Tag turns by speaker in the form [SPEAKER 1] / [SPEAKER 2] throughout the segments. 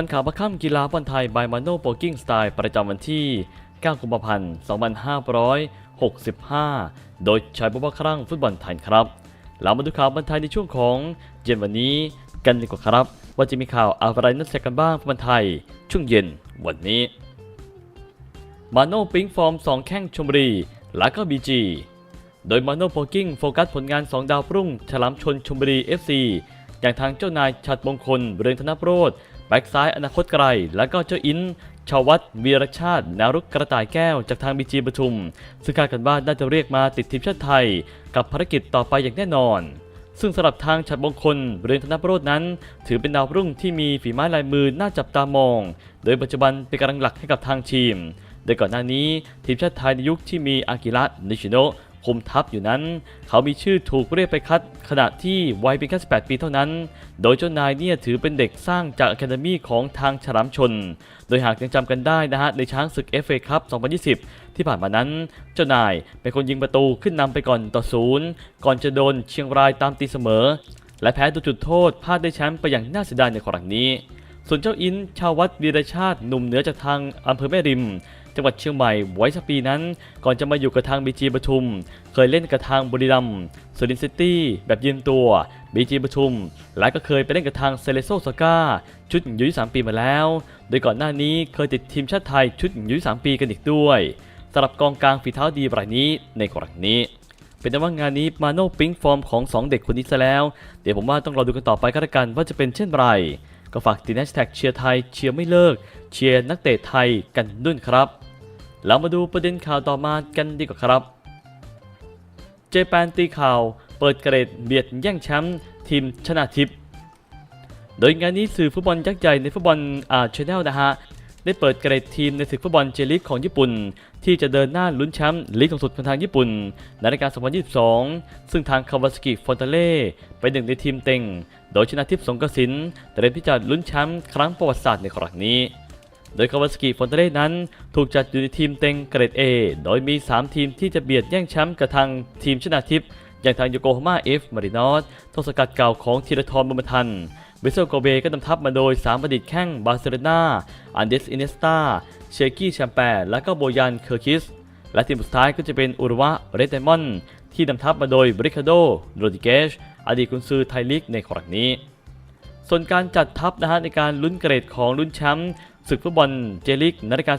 [SPEAKER 1] ทันข่าวประค่ำกีฬาบอลไทยบายมาโนโปกิ้งสไตล์ประจำวันที่ 9 กุมภาพันธ์ 2565 โดยชายบุบครั่งฟุตบอลไทยครับ เรามาดูข่าวบอลไทยในช่วงของเย็นวันนี้กันดีกว่าครับ ว่าจะมีข่าวอะไรน่าสนใจกันบ้างฟุตบอลไทย ช่วงเย็นวันนี้ มาโน่ปิงฟอร์ม 2 แข้งชมบุรีและก็บีจีโดยมาโน่โพกิ้งโฟกัสผลงาน 2 ดาวรุ่งฉลามชนชมบุรี FC อย่างทางเจ้านายชัดมงคลเรืองธนโรธ แบ็กซ้ายอนาคตไกล และก็เจ้าอินชาววัฒน์วีรชาตินวรุกกระต่ายแก้วจากทางบีจีปทุม ซึ่งคาดกันว่าน่าจะเรียกมาติดทีมชาติไทย กับภารกิจต่อไปอย่างแน่นอน ซึ่งสำหรับทางฉัดมงคลเรืองธนโรจน์นั้น ถือเป็นดาวรุ่งที่มีฝีไม้ลายมือน่าจับตามอง โดยปัจจุบันเป็นกำลังหลักให้กับทางทีม โดยก่อนหน้านี้ทีมชาติไทยในยุคที่มีอากิระนิชิโนะ คุมทัพอยู่นั้น เขามีชื่อถูกเรียกไปคัดขณะที่วัยเพียงแค่18 ปีเท่านั้น โดยเจ้านายเนี่ยถือเป็นเด็กสร้างจากอะคาเดมีของทางฉลามชน โดยหากยังจำกันได้นะฮะในช้างศึก FA ครับ2020 ที่ผ่านมานั้น เจ้านายเป็นคนยิงประตูขึ้นนำไปก่อนต่อศูนย์ก่อนจะโดนเชียงรายตามตีเสมอ และแพ้ตัวจุดโทษพลาดได้แชมป์ไปอย่างน่าเสียดายในครั้งนี้ส่วนเจ้าอินชาววัดวีรชาติหนุ่มเหนือจากทางอำเภอแม่ริม จังหวัดเชียงใหม่ไว้สักปีนั้น ก่อนจะมาอยู่กับทางบีจีปทุม เคยเล่นกับทางบุรีรัมย์สุรินทร์ซิตี้แบบยืมตัวบีจีปทุม และก็เคยไปเล่นกับทางเซเลโซสกาชุดอายุ23ปีมาแล้ว โดยก่อนหน้านี้เคยติดทีมชาติไทยชุดอายุ23ปีกันอีกด้วยสำหรับกองกลางฝีเท้าดีรายนี้ในครั้งนี้เป็นแต่ว่างานนี้มาโน่ปิ๊งฟอร์มของ 2 เด็กคนนี้ซะแล้ว เดี๋ยวผมว่าต้องรอดูกันต่อไปก็แล้วกันว่าจะเป็นเช่นไร ก็ฝากติดแฮชแท็กเชียร์ไทยเชียร์ไม่เลิก เชียร์นักเตะไทยกันด้วยครับ แล้วมาดูประเด็นข่าวต่อมากันดีกว่าครับ เจแปนตีข่าวเปิดเกรดเบียดแย่งแชมป์ทีมชนะทิพย์โดยงานนี้สื่อฟุตบอลยักษ์ใหญ่ในฟุตบอลอาร์ชแนลนะฮะ ได้เปิดเกรดทีมในศึกฟุตบอลเจลีกของญี่ปุ่น ที่จะเดินหน้าลุ้นแชมป์ลีกสูงสุดของทางญี่ปุ่น ในรายการ 2022 ซึ่งทางคาวาสกิฟอนเตเล่เป็นหนึ่งในทีมเต็ง โดยชนะทิพย์สงกระสินเตรียมที่จะลุ้นแชมป์ครั้งประวัติศาสตร์ในครั้งนี้ โดยคาวาสกิฟอนเตเล่นั้น ถูกจัดอยู่ในทีมเต็งเกรด A โดยมี 3 ทีมที่จะเบียดแย่งแชมป์กับทางทีมชนะทิพย์อย่างทางโยโกฮาม่าเอฟมารินอสทศกัณฐ์เก่าของธีรทรบุญมทันเวสเซลโกเบก็นำทัพมาโดย 3 ประดิษฐ์แข้งบาร์เซโลนาอันเดสอินเนสตาเชกี้แชมแปร์และก็โบยันเคอร์คิส และทีมสุดท้ายก็จะเป็นอุรุวะเรดไดมอนที่นำทัพมาโดยบริคาโดโรดิเกชอดีตกุนซือไทยลีกในครั้งนี้ ส่วนการจัดทัพนะฮะในการลุ้นเกรดของลุ้นแชมป์ ศึกฟุตบอลเจลิกนรายกา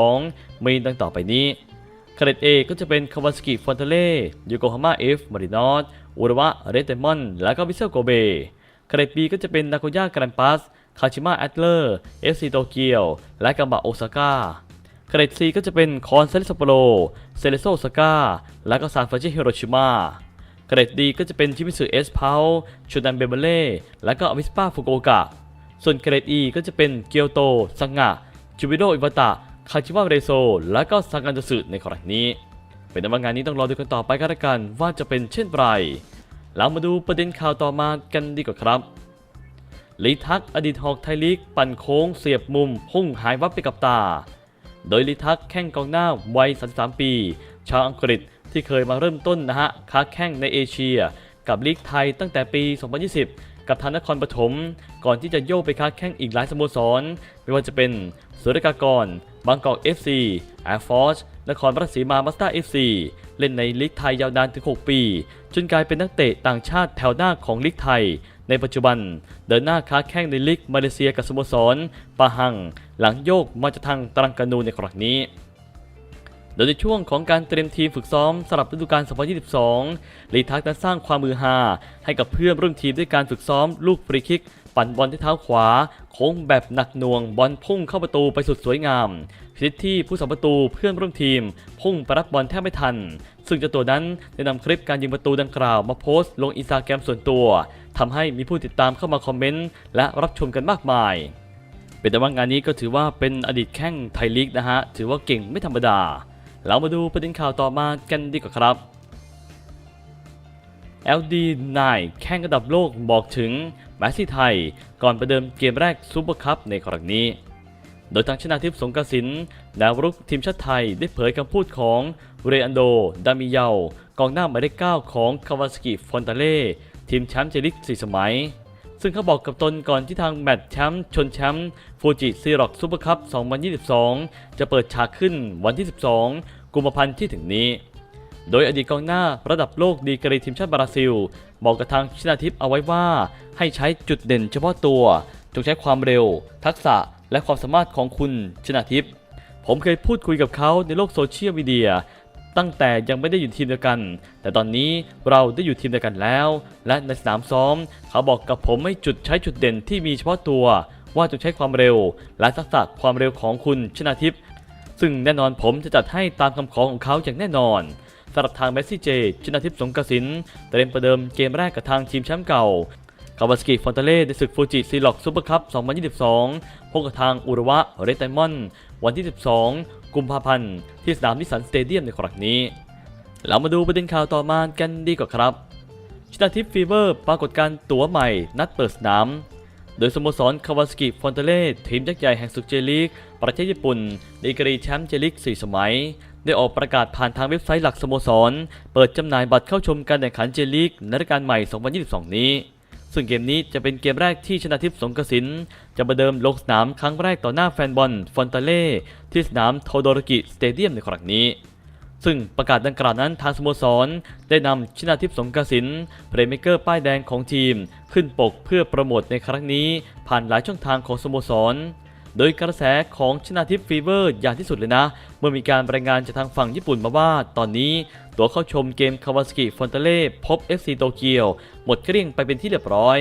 [SPEAKER 1] 2022 มีดังต่อไปนี้เกรด A ก็จะเป็นคาวาสกิฟอนเทเล่ยูโกฮาม่าเอฟมารินอสอุระวะเรดไดมอนด์และก็วิเซลโกเบเกรด B ก็จะเป็นนาโกย่าแกรนปัสคาชิมะแอตเลอร์เอฟซีโตเกียว และกัมบะโอซาก้าเกรด C ก็จะเป็นคอนเซเลสโปโรเซเลโซโอซาก้า และก็ซานฟรานซิสฮิโรชิมาเกรด D ก็จะเป็นชิมิสึเอสพาวชูดันเบเบเล่ และก็อวิสปาฟุกุโอกะ ส่วนเกรด E ก็จะเป็นเกียวโตซังงะจูบิโดอิวาตะคาชิวะเรโซ และก็ซังกันจสึในครั้งนี้ เป็นแต่ว่างานนี้ต้องรอดูกันต่อไปก็แล้วกันว่าจะเป็นเช่นไรเรามาดูประเด็นข่าวต่อมากันดีกว่าครับลีทักอดีตหอกไทยลีกปั่นโค้งเสียบมุม พุ่งหายวับไปกับตา โดยลีทักแข้งกองหน้าวัย 33 ปี ชาวอังกฤษที่เคยมาเริ่มต้นนะฮะค้าแข้งในเอเชีย กับลีกไทยตั้งแต่ปี 2020 กับทางนครปฐมก่อนที่จะโยกไปค้าแข้งอีกหลายสโมสร ไม่ว่าจะเป็นสุรกากร บางกอก FC Air Force นครราชสีมามาสเตอร์ FC เล่นในลีกไทยยาวนานถึง 6 ปี จนกลายเป็นนักเตะต่างชาติแถวหน้าของลีกไทย ในปัจจุบันเดินหน้าค้าแข้งในลีกมาเลเซียกับสโมสรปาหัง หลังโยกมาจากทางตรังกานูในครั้งนี้ โดยในช่วงของการเตรียมทีมฝึกซ้อมสำหรับฤดูกาล 2022 ลีทักนั้นสร้างความมือฮาให้กับเพื่อนร่วมทีมด้วยการฝึกซ้อมลูกฟรีคิก ปั่นบอลที่เท้าขวา โค้งแบบหนักหน่วงบอลพุ่งเข้าประตูไปสุดสวยงามชนิดที่ผู้สัมประตูเพื่อนร่วมทีม พุ่งไปรับบอลแทบไม่ทัน ซึ่งเจ้าตัวนั้นได้นำคลิปการยิงประตูดังกล่าวมาโพสต์ลงอินสตาแกรมส่วนตัวทำให้มีผู้ติดตามเข้ามาคอมเมนต์และรับชมกันมากมายเป็นแต่ว่างานนี้ก็ถือว่าเป็นอดีตแข้งไทยลีกนะฮะ ถือว่าเก่งไม่ธรรมดา เรามาดูประเด็นข่าวต่อมากันดีกว่าครับ LD9 แข่งระดับโลกบอกถึงแมสซี่ไทย ก่อนประเดิมเกมแรกซูเปอร์คัพในครั้งนี้ โดยทางชนาทิพย์สงกระสินดาวรุกทีมชาติไทยได้เผยคำพูดของเรอันโด ดามิเยากกองหน้าหมายเลข9ของคาวาสกิฟอนตาเล่ทีมแชมป์เจลิก4สมัย ซึ่งเขาบอกกับตนก่อนที่ทางแมตช์แชมป์ชนแชมป์ฟูจิซีร็อกซูเปอร์คัพ 2022 จะเปิดฉากขึ้นวันที่ 12 กุมภาพันธ์ที่ถึงนี้ โดยอดีตกองหน้าระดับโลกดีกรีทีมชาติบราซิล บอกกับทางชนาทิพย์เอาไว้ว่า ให้ใช้จุดเด่นเฉพาะตัว จงใช้ความเร็ว ทักษะและความสามารถของคุณชนาทิพย์ผมเคยพูดคุยกับเขาในโลกโซเชียลมีเดีย ตั้งแต่ยังไม่ได้อยู่ทีมเดียวกัน แต่ตอนนี้เราได้อยู่ทีมเดียวกันแล้ว และในสนามซ้อม เขาบอกกับผมให้จุดใช้จุดเด่นที่มีเฉพาะตัว ว่าจงใช้ความเร็ว และทักษะความเร็วของคุณชนาทิพย์ซึ่งแน่นอนผมจะจัดให้ตามคำขอของเขาอย่างแน่นอนสำหรับทางเมสซี่เจ ชนาทิพย์สงกระสินเตรียมประเดิมเกมแรกกับทางทีมแชมป์เก่าคาวาสกิฟอนเตเล่ในศึกฟูจิซีล็อกซูเปอร์คัพ 2022 พบกับทางอุระวะ เรดไดมอนด์วันที่ 12 กุมภาพันธ์ที่สนามนิสสันสเตเดียมในครั้งนี้ เรามาดูประเด็นข่าวต่อมากันดีกว่าครับ ชนาทิพฟีเวอร์ปรากฏการ์ตั๋วใหม่นัดเปิดสนาม โดยสโมสรคาวาสกิฟอนเตเล่ทีมยักษ์ใหญ่แห่งศึกเจลีกประเทศญี่ปุ่นดีกรีแชมป์เจลีก4 สมัย ได้ออกประกาศผ่านทางเว็บไซต์หลักสโมสร เปิดจำหน่ายบัตรเข้าชมการแข่งขันเจลีกในฤดูกาลใหม่ 2022 นี้ ซึ่งเกมนี้จะเป็นเกมแรกที่ชนะทิพย์สงกระสินจะประเดิมลงสนามครั้งแรกต่อหน้าแฟนบอลฟอนเตเล่ที่สนามโทโดรกิสเตเดียมในครั้งนี้ ซึ่งประกาศดังกล่าวนั้นทางสโมสร ได้นำชนาทิพย์สงกระสินเพลย์เมเกอร์ป้ายแดงของทีม ขึ้นปกเพื่อโปรโมทในครั้งนี้ ผ่านหลายช่องทางของสโมสร โดยกระแสของชนาทิพย์ฟีเวอร์อย่างที่สุดเลยนะ เมื่อมีการรายงานจากทางฝั่งญี่ปุ่นมาว่าตอนนี้ตัวเข้าชมเกมคาวาสกิฟอนเตเล่พบ FC โตเกียวหมดเกลี้ยงไปเป็นที่เรียบร้อย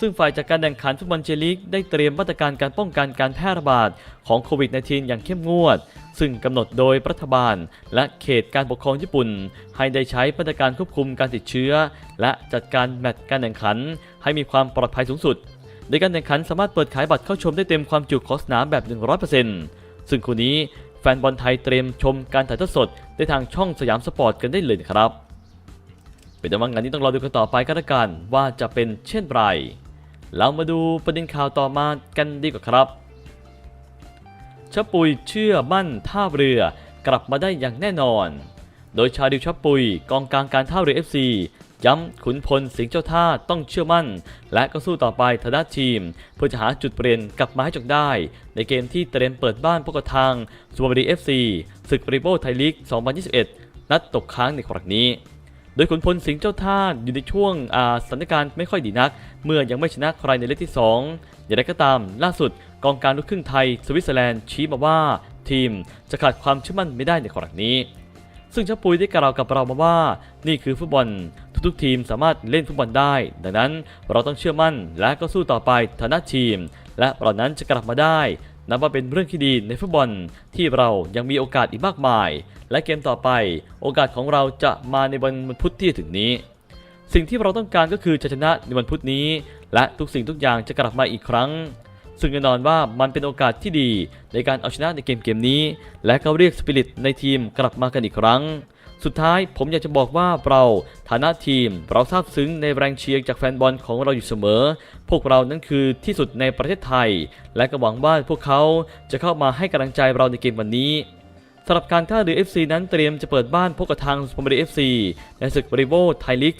[SPEAKER 1] ซึ่งฝ่ายจากการแข่งขันฟุตบอลเจลีกได้เตรียมมาตรการการป้องกันการแพร่ระบาดของโควิด -19 อย่างเข้มงวด ซึ่งกำหนดโดยรัฐบาล และเขตการปกครองญี่ปุ่น ให้ได้ใช้มาตรการควบคุมการติดเชื้อ และจัดการแมตช์การแข่งขัน ให้มีความปลอดภัยสูงสุด โดยการแข่งขันสามารถเปิดขายบัตรเข้าชมได้เต็มความจุของสนามแบบ 100%ซึ่งคู่นี้แฟนบอลไทยเตรียมชมการถ่ายทอดสดได้ทางช่องสยามสปอร์ตกันได้เลยครับ เป็นแต่ว่างานนี้ต้องรอดูกันต่อไปก็แล้วกันว่าจะเป็นเช่นไร เรามาดูประเด็นข่าวต่อมากันดีกว่าครับชะปุยเชื่อมั่นท่าเรือกลับมาได้อย่างแน่นอน โดยชาดิวชะปุยกองกลางการท่าเรือ FC ย้ำขุนพลสิงห์เจ้าท่าต้องเชื่อมั่น และก็สู้ต่อไปทางด้านทีม เพื่อจะหาจุดเปลี่ยนกลับมาให้จงได้ ในเกมที่เตรียมเปิดบ้านพบกับทางสุพรรณบุรี FC ศึกริโบไทยลีก 2021 นัดตกค้างในครั้งนี้โดยขุนพลสิงห์เจ้าท่าอยู่ในช่วงสถานการณ์ไม่ค่อยดีนัก เมื่อยังไม่ชนะใครในเลกที่ 2 อย่างไรก็ตาม ล่าสุดกองการลูกครึ่งไทย สวิตเซอร์แลนด์ชี้มาว่าทีมจะขาดความเชื่อมั่นไม่ได้ในครั้งนี้ ซึ่งชาปุยได้กล่าวกับเรามาว่า นี่คือฟุตบอล ทุกๆทีมสามารถเล่นฟุตบอลได้ ดังนั้นเราต้องเชื่อมั่นและก็สู้ต่อไปฐานะทีม และเรานั้นจะกลับมาได้นับว่าเป็นเรื่องที่ดีในฟุตบอลที่เรายังมีโอกาสอีกมากมาย และเกมต่อไป โอกาสของเราจะมาในวันพุธที่ถึงนี้ สิ่งที่เราต้องการก็คือจะชนะในวันพุธนี้ และทุกสิ่งทุกอย่างจะกลับมาอีกครั้ง ซึ่งแน่นอนว่ามันเป็นโอกาสที่ดีในการเอาชนะในเกมเกมนี้ และก็เรียกสปิริตในทีมกลับมากันอีกครั้ง สุดท้ายผมอยากจะบอกว่าเราฐานะทีม เราซาบซึ้งในแรงเชียร์จากแฟนบอลของเราอยู่เสมอ พวกเรานั้นคือที่สุดในประเทศไทย และก็หวังว่าพวกเขาจะเข้ามาให้กำลังใจเราในเกมวันนี้สำหรับการท่าเรือ FC นั้นเตรียมจะเปิดบ้านพบกับทางสุพรรณบุรี FC ในศึกบริโวไทยลีก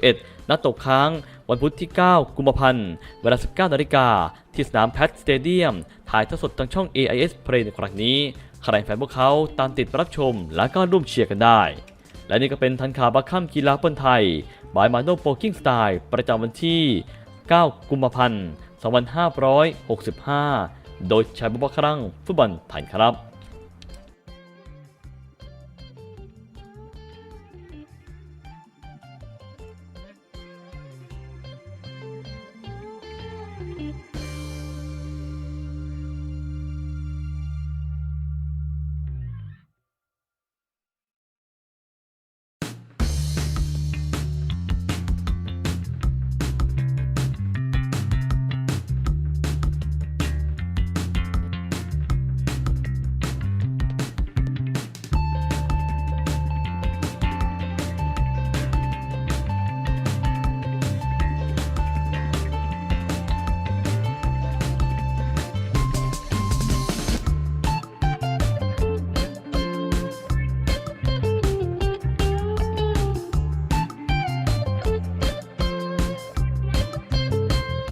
[SPEAKER 1] 2021 นัดตกค้าง วันพุธที่ 9 กุมภาพันธ์ เวลา 19นาฬิกาที่สนามแพทสเตเดียม ถ่ายทอดสดทางช่อง AIS Play ในครั้งนี้ ใครแฟนพวกเขาตามติดรับชมและก็ร่วมเชียร์กันได้ และนี่ก็เป็นทันข่าวบักข้ามกีฬาบอลไทย บายมาโนโปกิ้งสไตล์ประจำวันที่ 9 กุมภาพันธ์ 2565 โดยชายบุบครั่งฟุตบอลไทยครับ